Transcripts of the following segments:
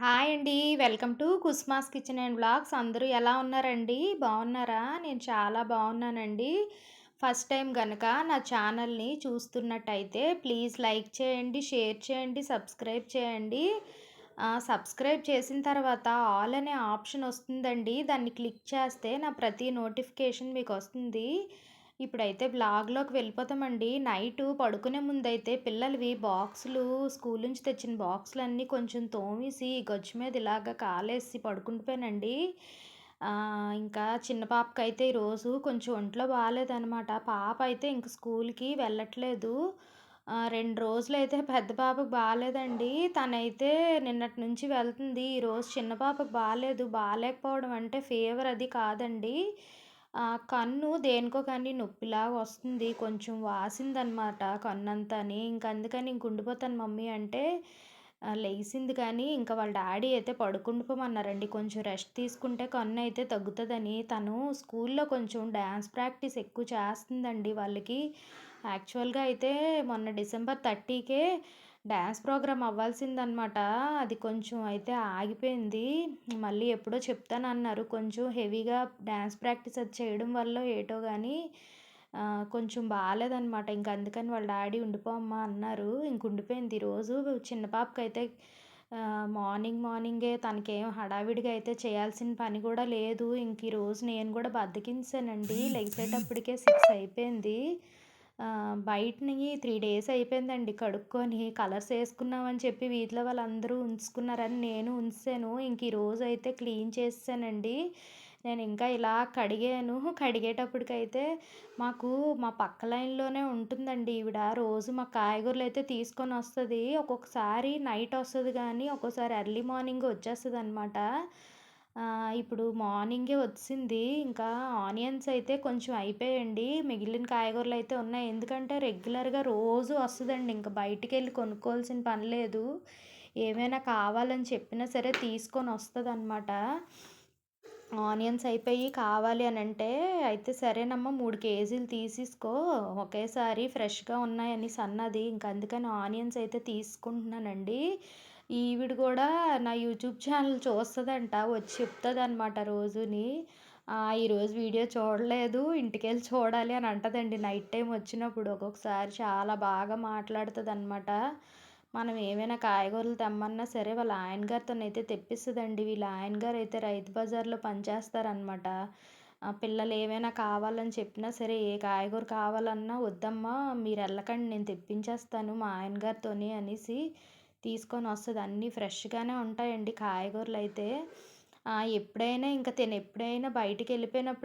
Hi అండి. Welcome to Kusma's kitchen and blogs అందరూ ఎలా ఉన్నారండి? బాగున్నారా? నేను చాలా బాగున్నానండి. ఫస్ట్ టైం కనుక నా ఛానల్‌ని చూస్తున్నట్టయితే ప్లీజ్ లైక్ చేయండి, షేర్ చేయండి, సబ్స్క్రైబ్ చేయండి. సబ్స్క్రైబ్ చేసిన తర్వాత ఆల్ అనే ఆప్షన్ వస్తుందండి. దాన్ని క్లిక్ చేస్తే నా ప్రతి నోటిఫికేషన్ మీకు వస్తుంది ఇప్పుడైతే బ్లాగ్లోకి వెళ్ళిపోతామండి. నైటు పడుకునే ముందైతే పిల్లలవి బాక్సులు స్కూల్ నుంచి తెచ్చిన బాక్సులన్నీ కొంచెం తోమేసి గచ్చు మీద ఇలాగ కాలేసి పడుకుండిపోయానండి. ఇంకా చిన్న పాపకైతే ఈరోజు కొంచెం ఒంట్లో బాగాలేదనమాట పాప అయితే ఇంక స్కూల్‌కి వెళ్ళట్లేదు. ఆహ్, 2 రోజులైతే పెద్ద పాపకి బాగాలేదండి తనైతే నిన్నటి నుంచి వెళ్తుంది. ఈరోజు చిన్న పాపకి బాగాలేదు బాగాలేకపోవడం అంటే ఫీవర్ అది కాదండి. కన్ను దేనికో కానీ నొప్పిలాగా వస్తుంది. కొంచెం వాసిందనమాట కన్నంతాని. ఇంక అందుకని ఇంక ఉండిపోతాను మమ్మీ అంటే లేచింది కానీ ఇంకా వాళ్ళ డాడీ అయితే పడుకుండిపోమన్నారండి. కొంచెం రెస్ట్ తీసుకుంటే కన్ను అయితే తగ్గుతుందని తను స్కూల్‌లో కొంచెం డ్యాన్స్ ప్రాక్టీస్ ఎక్కువ చేస్తుందండి వాళ్ళకి. యాక్చువల్‌గా అయితే మొన్న డిసెంబర్ 30కే డ్యాన్స్ ప్రోగ్రామ్ అవ్వాల్సిందనమాట. అది కొంచెం అయితే ఆగిపోయింది. మళ్ళీ ఎప్పుడో చెప్తానన్నారు. కొంచెం హెవీగా డ్యాన్స్ ప్రాక్టీస్ అది చేయడం వల్ల ఏటో కానీ కొంచెం బాగాలేదనమాట ఇంక అందుకని వాళ్ళ డాడీ ఉండిపోమ్మా అన్నారు. ఇంక ఉండిపోయింది. ఈరోజు చిన్న పాపకైతే మార్నింగ్ మార్నింగే తనకేం హడావిడిగా అయితే చేయాల్సిన పని కూడా లేదు. ఇంక ఈరోజు నేను కూడా బద్దకించానండి లెగిసేటప్పటికే 6 అయిపోయింది. బయటని త్రీ డేస్ అయిపోయిందండి కడుక్కొని. కలర్స్ వేసుకున్నామని చెప్పి వీధిలో వాళ్ళందరూ ఉంచుకున్నారని నేను ఉంచాను ఇంక ఈరోజైతే క్లీన్ చేసానండి నేను ఇంకా ఇలా కడిగాను. కడిగేటప్పటికైతే మాకు మా పక్క లైన్‌లోనే ఉంటుందండి ఈవిడ. రోజు మా కాయగూరలు అయితే తీసుకొని వస్తుంది ఒక్కొక్కసారి నైట్ వస్తుంది కానీ ఒక్కోసారి ఎర్లీ మార్నింగ్ వచ్చేస్తుంది అనమాట ఇప్పుడు మార్నింగే వచ్చింది. ఇంకా ఆనియన్స్ అయితే కొంచెం అయిపోయాయండి. మిగిలిన కాయగూరలు అయితే ఉన్నాయి. ఎందుకంటే రెగ్యులర్‌గా రోజు వస్తదండి. ఇంక బయటికెళ్ళి కొనుక్కోవాల్సిన పని లేదు. ఏమైనా కావాలని చెప్పినా సరే తీసుకొని వస్తుంది అనమాట ఆనియన్స్ అయిపోయి కావాలి అని అంటే అయితే సరేనమ్మా మూడు కేజీలు తీసేసుకో ఒకేసారి ఫ్రెష్‌గా ఉన్నాయని సన్నది ఇంకా అందుకని ఆనియన్స్ అయితే తీసుకుంటున్నానండి. ఈవిడ కూడా నా యూట్యూబ్ ఛానల్ చూస్తుందంట వచ్చి చెప్తుంది అనమాట రోజుని. ఈరోజు వీడియో చూడలేదు. ఇంటికెళ్ళి చూడాలి అని అంటదండి నైట్ టైం వచ్చినప్పుడు. ఒక్కొక్కసారి చాలా బాగా మాట్లాడుతుంది అనమాట మనం ఏమైనా కాయగూరలు తెమ్మన్నా సరే వాళ్ళ ఆయన గారితోనైతే తెప్పిస్తుందండి వీళ్ళ ఆయన గారు అయితే రైతు బజార్‌లో పనిచేస్తారనమాట. పిల్లలు ఏమైనా కావాలని చెప్పినా సరే, ఏ కాయగూర కావాలన్నా వద్దమ్మా మీరెళ్ళకండి నేను తెప్పించేస్తాను మా ఆయన గారితోని అనేసి తీసుకొని వస్తుంది అన్నీ ఫ్రెష్‌గానే ఉంటాయండి కాయగూరలు అయితే ఎప్పుడైనా ఇంక తినెప్పుడైనా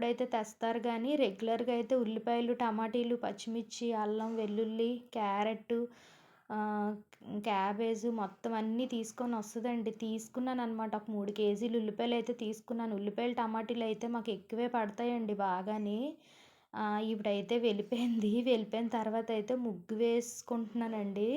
అయితే తెస్తారు కానీ రెగ్యులర్‌గా అయితే ఉల్లిపాయలు, టమాటీలు, పచ్చిమిర్చి, అల్లం, వెల్లుల్లి, క్యారెట్ క్యాబేజ్ మొత్తం అన్నీ తీసుకొని వస్తుందండి తీసుకున్నాను అనమాట ఒక మూడు కేజీలు ఉల్లిపాయలు అయితే తీసుకున్నాను. ఉల్లిపాయలు, టమాటీలైతే మాకు ఎక్కువే పడతాయండి బాగానే ఇప్పుడైతే వెళ్ళిపోయింది. వెళ్ళిపోయిన తర్వాత అయితే ముగ్గు వేసుకుంటున్నానండి.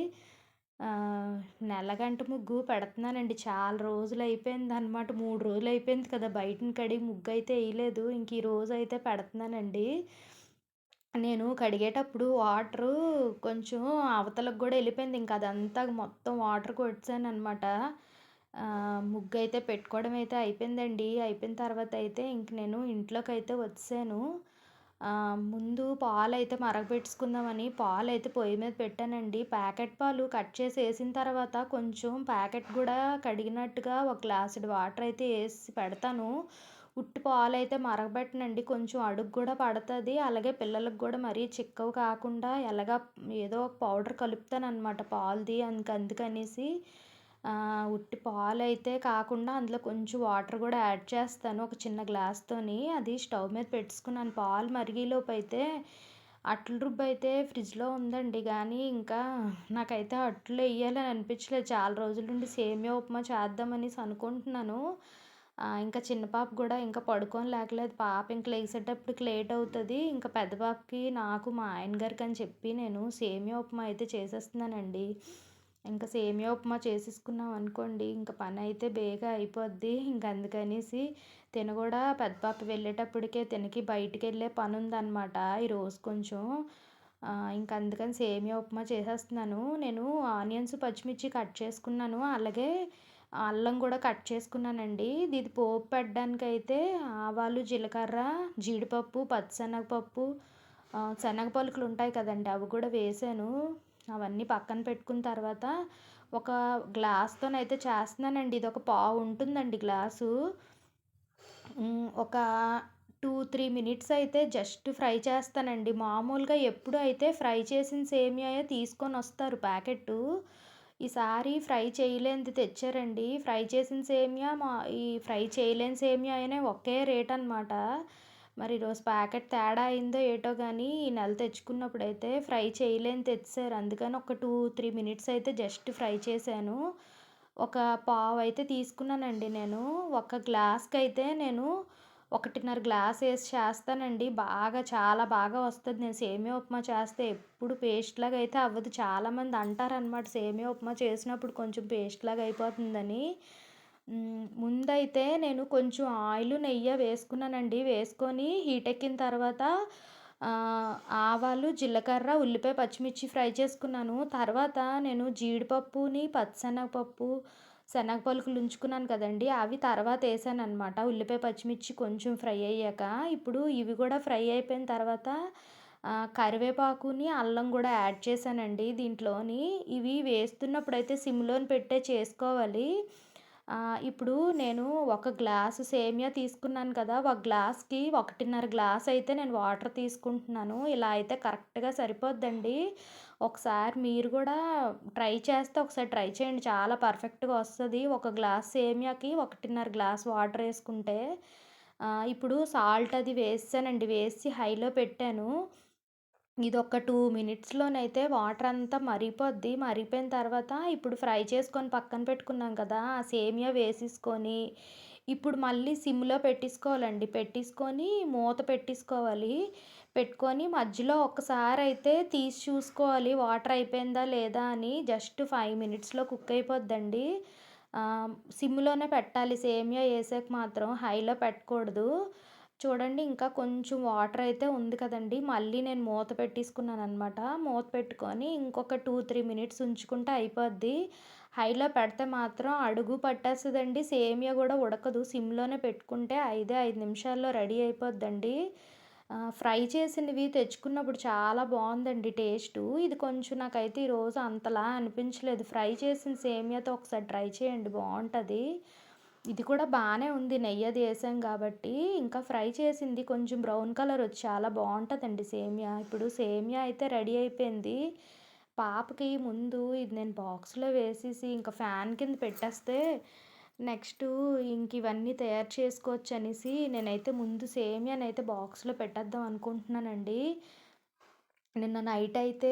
నెలగంట ముగ్గు పెడుతున్నానండి. చాలా రోజులు అయిపోయింది అన్నమాట మూడు రోజులు అయిపోయింది కదా! బయటన కడిగి ముగ్గు అయితే వేయలేదు ఇంక ఈ రోజు అయితే పెడుతున్నానండి. నేను కడిగేటప్పుడు వాటరు కొంచెం అవతలకి కూడా వెళ్ళిపోయింది ఇంక అదంతా మొత్తం వాటర్ కొట్టాను అనమాట ముగ్గు అయితే పెట్టుకోవడం అయితే అయిపోయిందండి. అయిపోయిన తర్వాత అయితే ఇంక నేను ఇంట్లోకి అయితే వచ్చాను ముందు పాలైతే పాలు పాలైతే పొయ్యి మీద పెట్టానండి. ప్యాకెట్ పాలు కట్ చేసి వేసిన తర్వాత కొంచెం ప్యాకెట్ కూడా కడిగినట్టుగా ఒక గ్లాసుడు వాటరయితే వేసి పెడతాను. ఉట్టి పాలు అయితే మరగబెట్టనండి. కొంచెం అడుగు కూడా పడుతుంది అలాగే పిల్లలకు కూడా మరీ చిక్కవు కాకుండా ఎలాగా ఏదో ఒక పౌడర్ కలుపుతాను అనమాట పాలది. అందుకు అందుకనేసి ఉట్టి పాలైతే కాకుండా అందులో కొంచెం వాటర్ కూడా యాడ్ చేస్తాను. ఒక చిన్న గ్లాస్‌తోని. అది స్టవ్ మీద పెట్టుకున్నాను పాలు మరిగేలోపైతే అట్ల రుబ్బయితే ఫ్రిడ్జ్‌లో ఉందండి. కానీ ఇంకా నాకైతే అట్లు వేయాలని అనిపించలేదు. చాలా రోజుల నుండి సేమియా ఉప్మా చేద్దామనేసి అనుకుంటున్నాను. ఇంకా చిన్న పాప కూడా ఇంకా పడుకొని లేకలేదు పాప ఇంక లెగిసేటప్పటికి లేట్ అవుతుంది ఇంకా పెద్ద పాపకి, నాకు, మా ఆయన గారికని చెప్పి నేను సేమియా ఉప్మా అయితే చేసేస్తున్నానండి. ఇంకా సేమియా ఉప్మా చేసేసుకున్నాం అనుకోండి, ఇంక అయితే బేగా అయిపోద్ది. ఇంక అందుకనేసి తిన కూడా పెద్ద పాప వెళ్ళేటప్పటికే తినకి బయటికి వెళ్ళే పని ఉందన్నమాట ఈరోజు కొంచెం. ఇంక అందుకని సేమియా ఉప్మా చేసేస్తున్నాను. నేను ఆనియన్స్, పచ్చిమిర్చి కట్ చేసుకున్నాను. అలాగే అల్లం కూడా కట్ చేసుకున్నానండి ఇది పోపు పెట్టడానికైతే ఆవాలు జీలకర్ర జీడిపప్పు పచ్చిశనగపప్పు శనగ పలుకులు ఉంటాయి కదండి అవి కూడా వేసాను అవన్నీ పక్కన పెట్టుకున్న తర్వాత ఒక గ్లాస్తోనైతే చేస్తున్నానండి. ఇది ఒక పావు ఉంటుందండి గ్లాసు. ఒక టూ త్రీ మినిట్స్ అయితే జస్ట్ ఫ్రై చేస్తానండి. మామూలుగా ఎప్పుడు అయితే ఫ్రై చేసిన సేమియాయే తీసుకొని వస్తారు ప్యాకెట్టు. ఈసారి ఫ్రై చేయలేనిది తెచ్చారండి. ఫ్రై చేసిన సేమియా మా ఈ ఫ్రై చేయలేని సేమియా అయినా ఒకే రేట్ అనమాట మరి ఈరోజు ప్యాకెట్ తేడా అయిందో ఏటో కానీ ఈ నెల తెచ్చుకున్నప్పుడు అయితే ఫ్రై చేయలేని తెచ్చారు అందుకని ఒక టూ త్రీ మినిట్స్ అయితే జస్ట్ ఫ్రై చేశాను. ఒక పావు అయితే తీసుకున్నానండి నేను. ఒక గ్లాస్కి అయితే నేను ఒకటిన్నర గ్లాస్ వేసి చేస్తానండి. బాగా చాలా బాగా వస్తుంది. నేను సేమియా ఉప్మా చేస్తే ఎప్పుడు పేస్ట్ లాగా అయితే అవ్వదు. చాలామంది అంటారనమాట సేమియా ఉప్మా చేసినప్పుడు కొంచెం పేస్ట్ లాగా అయిపోతుందని. ముందైతే నేను కొంచెం ఆయిల్ నెయ్యి వేసుకున్నానండి. వేసుకొని హీట్ ఎక్కిన తర్వాత ఆవాలు జీలకర్ర ఉల్లిపాయ పచ్చిమిర్చి ఫ్రై చేసుకున్నాను. తర్వాత నేను జీడిపప్పుని పచ్చిశనగపప్పు శనగ పలుకులు ఉంచుకున్నాను కదండి. అవి తర్వాత వేసాను అనమాట ఉల్లిపాయ పచ్చిమిర్చి కొంచెం ఫ్రై అయ్యాక. ఇప్పుడు ఇవి కూడా ఫ్రై అయిపోయిన తర్వాత కరివేపాకుని అల్లం కూడా యాడ్ చేశానండి దీంట్లోని. ఇవి వేస్తున్నప్పుడు అయితే సిమ్లోని పెట్టే చేసుకోవాలి. ఇప్పుడు నేను ఒక గ్లాసు సేమియా తీసుకున్నాను కదా ఒక గ్లాస్కి ఒకటిన్నర గ్లాస్ అయితే నేను వాటర్ తీసుకుంటున్నాను. ఇలా అయితే కరెక్ట్గా సరిపోద్దండి. ఒకసారి మీరు కూడా ట్రై చేస్తే ఒకసారి ట్రై చేయండి. చాలా పర్ఫెక్ట్గా వస్తుంది. ఒక గ్లాస్ సేమియాకి ఒకటిన్నర గ్లాస్ వాటర్ వేసుకుంటే ఇప్పుడు సాల్ట్ అది వేసానండి. వేసి హైలో పెట్టాను. ఇది ఒక టూ మినిట్స్లోనైతే వాటర్ అంతా మరిగిపోద్ది మరిగిపోయిన తర్వాత ఇప్పుడు ఫ్రై చేసుకొని పక్కన పెట్టుకున్నాం కదా ఆ సేమియా వేసేసుకొని ఇప్పుడు మళ్ళీ సిమ్లో పెట్టేసుకోవాలండి. పెట్టేసుకొని మూత పెట్టేసుకోవాలి. పెట్టుకొని మధ్యలో ఒకసారి అయితే తీసి చూసుకోవాలి. వాటర్ అయిపోయిందా లేదా అని జస్ట్ ఫైవ్ మినిట్స్లో కుక్ అయిపోద్దండి. సిమ్లోనే పెట్టాలి. సేమియా వేసాక మాత్రం హైలో పెట్టకూడదు. చూడండి ఇంకా కొంచెం వాటర్ అయితే ఉంది కదండి. మళ్ళీ నేను మూత పెట్టేసుకున్నాను అనమాట మూత పెట్టుకొని ఇంకొక టూ త్రీ మినిట్స్ ఉంచుకుంటే అయిపోద్ది. హైలో పెడితే మాత్రం అడుగు పట్టేస్తుందండి. సేమియా కూడా ఉడకదు. సిమ్లోనే పెట్టుకుంటే ఐదే ఐదు నిమిషాల్లో రెడీ అయిపోద్దండి. ఫ్రై చేసినవి తెచ్చుకున్నప్పుడు చాలా బాగుందండి టేస్టు. ఇది కొంచెం నాకైతే ఈరోజు అంతలా అనిపించలేదు. ఫ్రై చేసిన సేమియాతో ఒకసారి ట్రై చేయండి. బాగుంటుంది. ఇది కూడా బాగానే ఉంది. నెయ్యి అది వేసాం కాబట్టి ఇంకా ఫ్రై చేసింది. కొంచెం బ్రౌన్ కలర్ వచ్చి చాలా బాగుంటుందండి సేమియా. ఇప్పుడు సేమియా అయితే రెడీ అయిపోయింది. పాపకి ముందు ఇది నేను బాక్స్లో వేసేసి ఇంకా ఫ్యాన్ కింద పెట్టేస్తే నెక్స్ట్ ఇంక ఇవన్నీ తయారు చేసుకోవచ్చు అనేసి నేనైతే ముందు సేమియానైతే బాక్స్లో పెట్టేద్దాం అనుకుంటున్నానండి. నిన్న నైట్ అయితే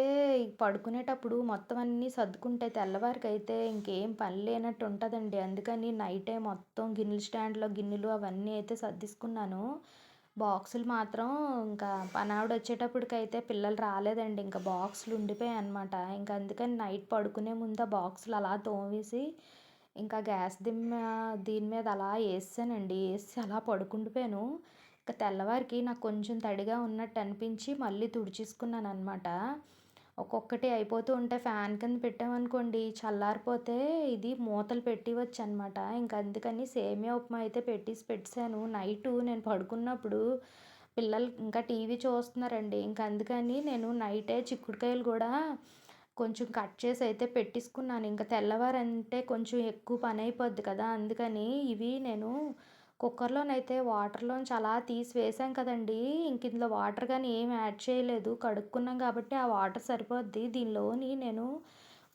పడుకునేటప్పుడు మొత్తం అన్నీ సర్దుకుంటే తెల్లవారికి అయితే ఇంకేం పని లేనట్టు ఉంటుందండి. అందుకని నైటే మొత్తం గిన్నెల స్టాండ్లో గిన్నెలు అవన్నీ అయితే సర్దిసుకున్నాను. బాక్సులు మాత్రం ఇంకా పనావిడ వచ్చేటప్పటికైతే పిల్లలు రాలేదండి. ఇంకా బాక్సులు ఉండిపోయాయి అనమాట ఇంకా అందుకని నైట్ పడుకునే ముందు ఆ బాక్సులు అలా తోమేసి ఇంకా గ్యాస్ దిమ్మ దీని మీద అలా వేసానండి వేసి అలా పడుకుండిపోయాను. ఇంకా తెల్లవారికి నాకు కొంచెం తడిగా ఉన్నట్టు అనిపించి మళ్ళీ తుడిచేసుకున్నాను అనమాట ఒక్కొక్కటి అయిపోతూ ఉంటే ఫ్యాన్ కింద పెట్టామనుకోండి చల్లారిపోతే ఇది మూతలు పెట్టివచ్చు అనమాట ఇంక అందుకని సేమియా ఉప్మా అయితే పెట్టేసి పెట్టాను నైటు నేను పడుకున్నప్పుడు పిల్లలు ఇంకా టీవీ చూస్తున్నారండి. ఇంక అందుకని నేను నైటే చిక్కుడుకాయలు కూడా కొంచెం కట్ చేసి అయితే పెట్టేసుకున్నాను. ఇంకా తెల్లవారంటే కొంచెం ఎక్కువ పని అయిపోద్ది కదా అందుకని ఇవి నేను కుక్కర్లోనైతే వాటర్లోంచి అలా తీసి వేసాం కదండీ. ఇంక ఇందులో వాటర్ కానీ ఏం యాడ్ చేయలేదు. కడుక్కున్నాం కాబట్టి ఆ వాటర్ సరిపోద్ది. దీనిలోని నేను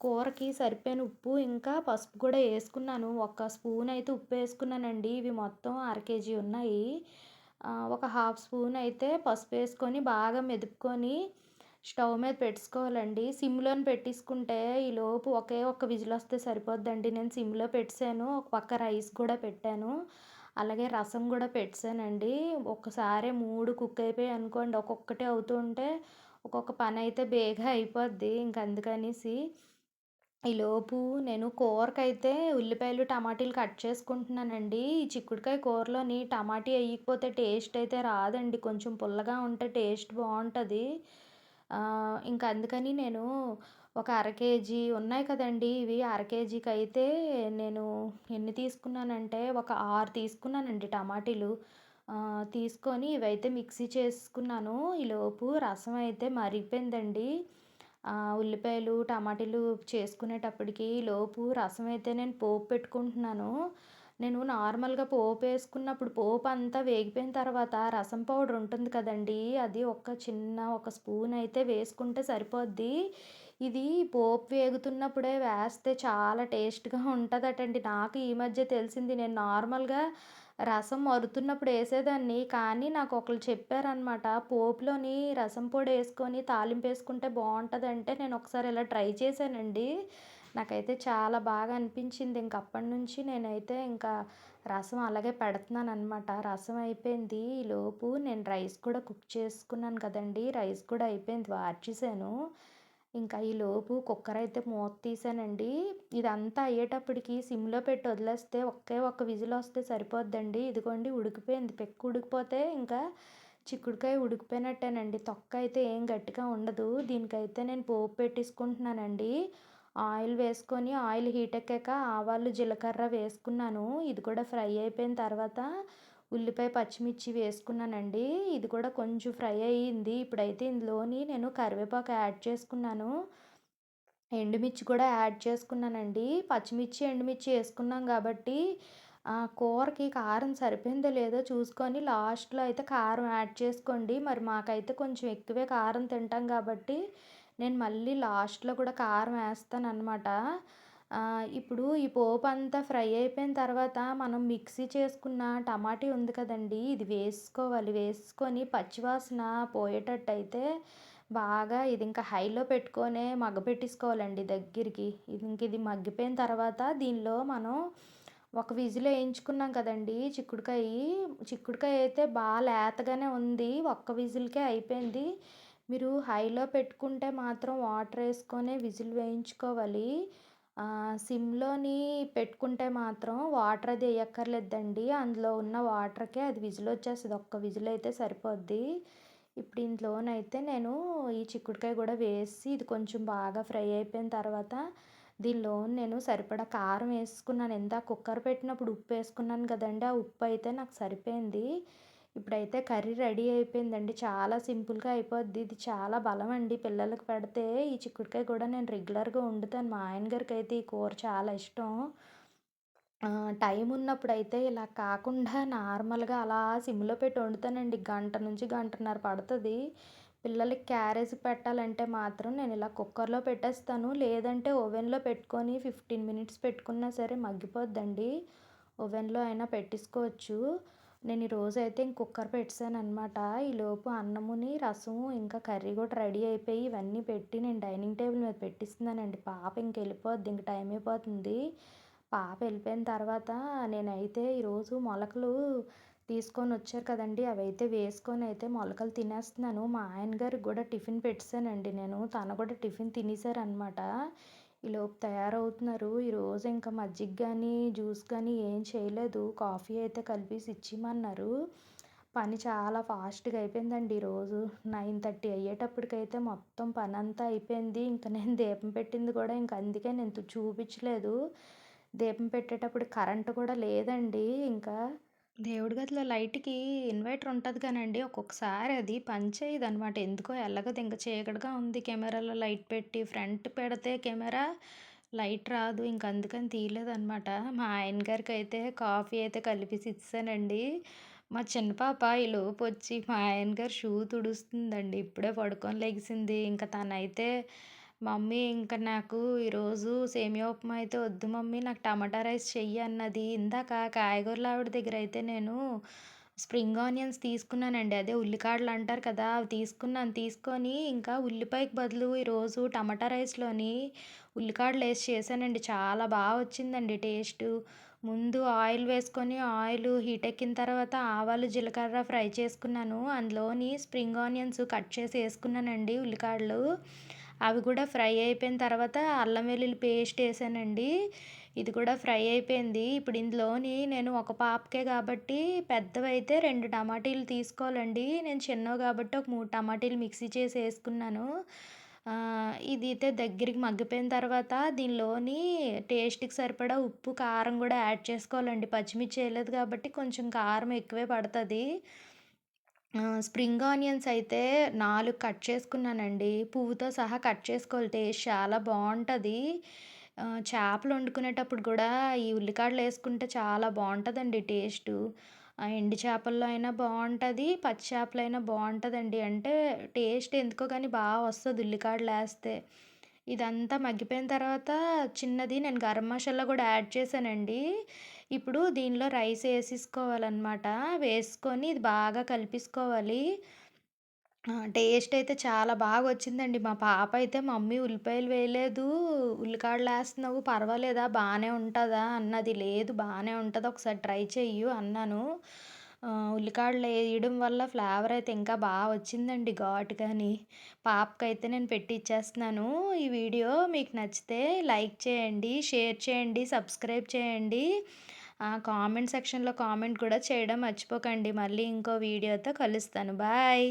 కూరకి సరిపోయిన ఉప్పు ఇంకా పసుపు కూడా వేసుకున్నాను. ఒక స్పూన్ అయితే ఉప్పు వేసుకున్నానండి. ఇవి మొత్తం అర కేజీ ఉన్నాయి. ఒక హాఫ్ స్పూన్ అయితే పసుపు వేసుకొని బాగా మెదుపుకొని స్టవ్ మీద పెట్టుకోవాలండి. సిమ్లోని పెట్టేసుకుంటే ఈలోపు ఒకే ఒక్క విజిల్ వస్తే సరిపోద్దండి. నేను సిమ్లో పెట్టాను. ఒక పక్క రైస్ కూడా పెట్టాను. అలాగే రసం కూడా పెట్టానండి. ఒక్కసారి మూడు కుక్ అయిపోయాయి అనుకోండి ఒక్కొక్కటి అవుతుంటే ఒక్కొక్క పని అయితే బేగా అయిపోద్ది. ఇంక అందుకనేసి ఈలోపు నేను కూరకైతే ఉల్లిపాయలు టమాటీలు కట్ చేసుకుంటున్నానండి. ఈ చిక్కుడుకాయ కూరలోని టమాటీ వేయకపోతే టేస్ట్ అయితే రాదండి. కొంచెం పుల్లగా ఉంటే టేస్ట్ బాగుంటుంది. ఇంకా అందుకని నేను ఒక అర కేజీ ఉన్నాయి కదండీ! ఇవి అర అయితే నేను ఎన్ని తీసుకున్నానంటే ఒక ఆరు తీసుకున్నానండి టమాటీలు. తీసుకొని ఇవైతే మిక్సీ చేసుకున్నాను. ఈలోపు రసం అయితే మరిగిపోయిందండి. ఉల్లిపాయలు, టమాటీలు చేసుకునేటప్పటికి లోపు రసం అయితే నేను పోపు పెట్టుకుంటున్నాను. నేను నార్మల్‌గా పోపు వేసుకున్నప్పుడు పోపు అంతా వేగిపోయిన తర్వాత రసం పౌడర్ ఉంటుంది కదండీ! అది ఒక చిన్న ఒక స్పూన్ అయితే వేసుకుంటే సరిపోద్ది. ఇది పోపు వేగుతున్నప్పుడే వేస్తే చాలా టేస్ట్‌గా ఉంటుందటండి నాకు ఈ మధ్య తెలిసింది. నేను నార్మల్‌గా రసం మరుగుతున్నప్పుడు వేసేదాన్ని కానీ నాకు ఒకళ్ళు చెప్పారనమాట. పోపులోని రసం పొడి వేసుకొని తాలింపు వేసుకుంటే బాగుంటుందంటే నేను ఒకసారి ఇలా ట్రై చేశానండి. నాకైతే చాలా బాగా అనిపించింది. ఇంక అప్పటినుంచి నేనైతే ఇంకా రసం అలాగే పెడుతున్నాను అనమాట రసం అయిపోయింది. ఈలోపు నేను రైస్ కూడా కుక్ చేసుకున్నాను కదండి రైస్ కూడా అయిపోయింది వార్చేసాను. ఇంకా ఈ లోపు కుక్కర్ అయితే మూత తీసానండి. ఇదంతా అయ్యేటప్పటికి సిమ్‌లో పెట్టి వదిలేస్తే ఒకే ఒక్క విజిల్ వస్తే సరిపోద్దండి. ఇదిగోండి ఉడికిపోయింది. పెక్కు ఉడికిపోతే ఇంకా చిక్కుడుకాయ ఉడికిపోయినట్టేనండి. తొక్క అయితే ఏం గట్టిగా ఉండదు. దీనికైతే నేను పోపు పెట్టేసుకుంటున్నానండి. ఆయిల్ వేసుకొని ఆయిల్ హీట్ ఎక్కాక ఆవాలు, జీలకర్ర వేసుకున్నాను. ఇది కూడా ఫ్రై అయిపోయిన తర్వాత ఉల్లిపాయ, పచ్చిమిర్చి వేసుకున్నానండి. ఇది కూడా కొంచెం ఫ్రై అయ్యింది. ఇప్పుడైతే ఇందులోని నేను కరివేపాకు యాడ్ చేసుకున్నాను. ఎండుమిర్చి కూడా యాడ్ చేసుకున్నానండి. పచ్చిమిర్చి, ఎండుమిర్చి వేసుకున్నాం కాబట్టి కూరకి కారం సరిపోయిందో లేదో చూసుకొని లాస్ట్‌లో అయితే కారం యాడ్ చేసుకోండి. మరి మాకైతే కొంచెం ఎక్కువే కారం తింటాం కాబట్టి నేను మళ్ళీ లాస్ట్‌లో కూడా కారం వేస్తాను అనమాట ఇప్పుడు ఈ పోపు అంతా ఫ్రై అయిపోయిన తర్వాత మనం మిక్సీ చేసుకున్న టమాటీ ఉంది కదండీ! ఇది వేసుకోవాలి. వేసుకొని పచ్చివాసన పోయేటట్టయితే బాగా ఇది ఇంకా హైలో పెట్టుకొనే మగ్గపెట్టేసుకోవాలండి దగ్గరికి. ఇది ఇంక ఇది మగ్గిపోయిన తర్వాత దీనిలో మనం ఒక విజిల్ వేయించుకున్నాం కదండీ! చిక్కుడుకాయి. చిక్కుడుకాయ అయితే బాగా లేతగానే ఉంది. ఒక్క విజిల్‌కే అయిపోయింది. మీరు హైలో పెట్టుకుంటే మాత్రం వాటర్ వేసుకొని విజిల్ వేయించుకోవాలి. సిమ్‌లోని పెట్టుకుంటే మాత్రం వాటర్ అది వేయక్కర్లేదండి అందులో ఉన్న వాటర్‌కే అది విజిల్ వచ్చేస్తుంది ఒక్క విజిల్ అయితే సరిపోద్ది. ఇప్పుడు ఇందులోనైతే నేను ఈ చిక్కుడుకాయ కూడా వేసి ఇది కొంచెం బాగా ఫ్రై అయిపోయిన తర్వాత దీనిలో నేను సరిపడా కారం వేసుకున్నాను. ఎంత కుక్కర్ పెట్టినప్పుడు ఉప్పు వేసుకున్నాను కదండి ఆ ఉప్పు అయితే నాకు సరిపోయింది. ఇప్పుడైతే కర్రీ రెడీ అయిపోయిందండి. చాలా సింపుల్‌గా అయిపోద్ది. ఇది చాలా బలం అండి పిల్లలకి పెడితే. ఈ చిక్కుడుకాయ కూడా నేను రెగ్యులర్‌గా వండుతాను. మా ఆయన గారికి అయితే ఈ కూర చాలా ఇష్టం. టైం ఉన్నప్పుడైతే ఇలా కాకుండా నార్మల్‌గా అలా సిమ్‌లో పెట్టి వండుతానండి. గంట నుంచి గంటన్నర పడుతుంది పిల్లలకి క్యారేజ్‌కి పెట్టాలంటే మాత్రం నేను ఇలా కుక్కర్‌లో పెట్టేస్తాను. లేదంటే ఓవెన్‌లో పెట్టుకొని 15 మినిట్స్ పెట్టుకున్నా సరే మగ్గిపోద్దండి. ఓవెన్‌లో అయినా పెట్టేసుకోవచ్చు. నేను ఈరోజు ఇంక కుక్కర్ పెట్టేసాననమాట. ఈలోపు అన్నముని, రసము ఇంకా కర్రీ కూడా రెడీ అయిపోయి ఇవన్నీ పెట్టి నేను డైనింగ్ టేబుల్ మీద పెట్టిస్తున్నానండి. పాప ఇంకెళ్ళిపోద్ది. ఇంక టైం అయిపోతుంది. పాప వెళ్ళిపోయిన తర్వాత నేనైతే ఈరోజు మొలకలు తీసుకొని వచ్చారు కదండీ! అవైతే వేసుకొని అయితే మొలకలు తినేస్తున్నాను. మా ఆయన గారికి కూడా టిఫిన్ పెట్టేశానండి నేను. తను కూడా టిఫిన్ తినేసారనమాట. ఈలోపు తయారవుతున్నారు. ఈరోజు ఇంకా మజ్జిగ కానీ జ్యూస్ కానీ ఏం చేయలేదు. కాఫీ అయితే కలిపేసి ఇచ్చిమన్నారు. పని చాలా ఫాస్ట్‌గా అయిపోయిందండి ఈరోజు. 9:30 అయ్యేటప్పటికైతే మొత్తం పని అంతా అయిపోయింది. ఇంకా నేను దీపం పెట్టింది కూడా ఇంక అందుకే నేను చూపించలేదు. దీపం పెట్టేటప్పుడు కరెంట్ కూడా లేదండి ఇంకా. దేవుడి గదిలో లైట్‌కి ఇన్వర్టర్ ఉంటుంది కానండి, ఒక్కొక్కసారి అది పనిచేయదు అనమాట ఎందుకో ఎల్లగదు ఇంక చీకటిగా ఉంది. కెమెరాలో లైట్ పెట్టి ఫ్రంట్ పెడితే కెమెరా లైట్ రాదు. ఇంక అందుకని తీయలేదనమాట. మా ఆయన గారికైతే కాఫీ అయితే కలిపేసి ఇచ్చానండి మా చిన్న పాప లోపు వచ్చి మా ఆయన గారు షూ తుడుస్తుందండి. ఇప్పుడే పడుకొని లెగిసింది. ఇంక తనైతే మమ్మీ ఇంకా నాకు ఈరోజు సేమియా ఉప్మా అయితే వద్దు మమ్మీ నాకు టమాటా రైస్ చెయ్యి అన్నది. ఇందాక కాయగూరల ఆవిడ దగ్గర అయితే నేను స్ప్రింగ్ ఆనియన్స్ తీసుకున్నానండి. అదే ఉల్లికాడలు అంటారు కదా! అవి తీసుకున్నాను. తీసుకొని ఇంకా ఉల్లిపాయకి బదులు ఈరోజు టమాటా రైస్‌లోని ఉల్లికాడలు వేసి చేశానండి. చాలా బాగా వచ్చిందండి టేస్టు. ముందు ఆయిల్ వేసుకొని ఆయిల్ హీట్ ఎక్కిన తర్వాత ఆవాలు, జీలకర్ర ఫ్రై చేసుకున్నాను. అందులోని స్ప్రింగ్ ఆనియన్స్ కట్ చేసి వేసుకున్నానండి ఉల్లికాడలు. అవి కూడా ఫ్రై అయిపోయిన తర్వాత అల్లం వెల్లుల్లి పేస్ట్ వేసానండి ఇది కూడా ఫ్రై అయిపోయింది. ఇప్పుడు ఇందులోని నేను ఒక పాపకే కాబట్టి పెద్దవైతే రెండు టమాటీలు తీసుకోవాలండి. నేను చిన్నవి కాబట్టి ఒక మూడు టమాటీలు మిక్సీ చేసి వేసుకున్నాను ఇది అయితే దగ్గరికి మగ్గిపోయిన తర్వాత దీనిలోని టేస్ట్‌కి సరిపడా ఉప్పు, కారం కూడా యాడ్ చేసుకోవాలండి. పచ్చిమిర్చి వేయలేదు కాబట్టి కొంచెం కారం ఎక్కువే పడుతుంది స్ప్రింగ్ ఆనియన్స్ అయితే 4 కట్ చేసుకున్నానండి. పువ్వుతో సహా కట్ చేసుకోవాలి. టేస్ట్ చాలా బావుంటది. ఆహ్, చేపలు వండుకునేటప్పుడు గూడా ఈ ఉల్లికాడలేసుకుంటే చాలా బావుంటదండి టేస్టు. ఆ ఎండు చేపల్లో అయినా బావుంటది. పచ్చి చేపలైనా బావుంటదండి. అంటే టేస్ట్ ఎందుకో గానీ బా వస్తది ఉల్లికాడలేస్తే. ఇదంతా మగ్గిపోయిన తర్వాత చిన్నది నేను గరం మసాలా గూడా యాడ్ చేశానండి. ఇప్పుడు దీనిలో రైస్ వేసేసుకోవాలన్నమాట వేసుకొని ఇది బాగా కలిపేసుకోవాలి. టేస్ట్ అయితే చాలా బాగా వచ్చిందండి మా పాప అయితే "మమ్మీ ఉల్లిపాయలు వేయలేదు, ఉల్లికాడలు వేస్తున్నావు పర్వాలేదా? బాగానే ఉంటుందా అన్నది. "లేదు బాగానే ఉంటుంది ఒకసారి ట్రై చెయ్యు" అన్నాను. ఉల్లికాడలు వేయడం వల్ల ఫ్లేవర్ అయితే ఇంకా బాగా వచ్చిందండి ఘాట్ కానీ పాపకైతే నేను పెట్టి ఇచ్చేస్తున్నాను. ఈ వీడియో మీకు నచ్చితే లైక్ చేయండి, షేర్ చేయండి, సబ్స్క్రైబ్ చేయండి. కామెంట్ సెక్షన్‌లో కామెంట్ కూడా చేయడం మర్చిపోకండి. మళ్ళీ ఇంకో వీడియోతో కలుస్తాను. బాయ్.